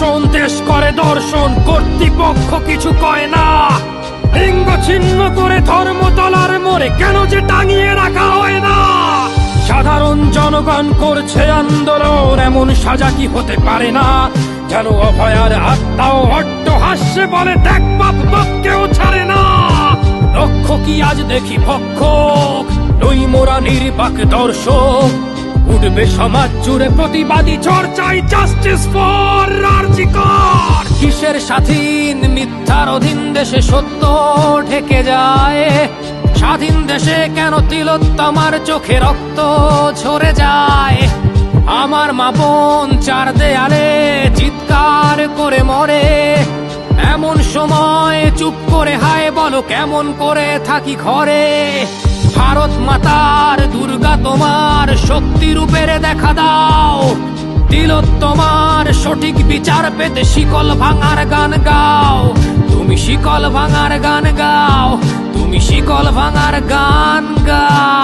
ধর্ষণ দেশ করে দর্শন, কর্তৃপক্ষ কিছু কয় না। লিঙ্গ ছিন্ন করে ধর্মতলার মোড়ে কেন যে টাঙিয়ে রাখা হয় না? সাধারণ জনগণ করছে আন্দোলন, এমন সাজা কি হতে পারে না? যেন অভয়ার আত্মাও অট্ট হাস্যে বলে, দেখ বাপ বাপকেও ছাড়ে না। লক্ষ্য কি আজ দেখি ভক্ষক, নই মোরা নির্বাক দর্শক। উঠবে সমাজ জুড়ে প্রতিবাদী চর্চাই জাস্টিস ফর রার্জিকর কিসের স্বাধীন মিথ্যার অধীন দেশে সত্য ঢেকে যায়? স্বাধীন দেশে কেন তিলোত্তমার চোখে রক্ত ঝরে যায়? আমার চার দেয়ালে চিৎকার করে মরে। এমন সময় চুপ করে হায়, বলো কেমন করে থাকি ঘরে? ভারত মাতার দুর্গা তোমার শক্তি রূপের দেখা দাও। সঠিক বিচার পেতে শিকল ভাঙার গান গাও। তুমি শিকল ভাঙার গান গাও। তুমি শিকল ভাঙার গান গাও।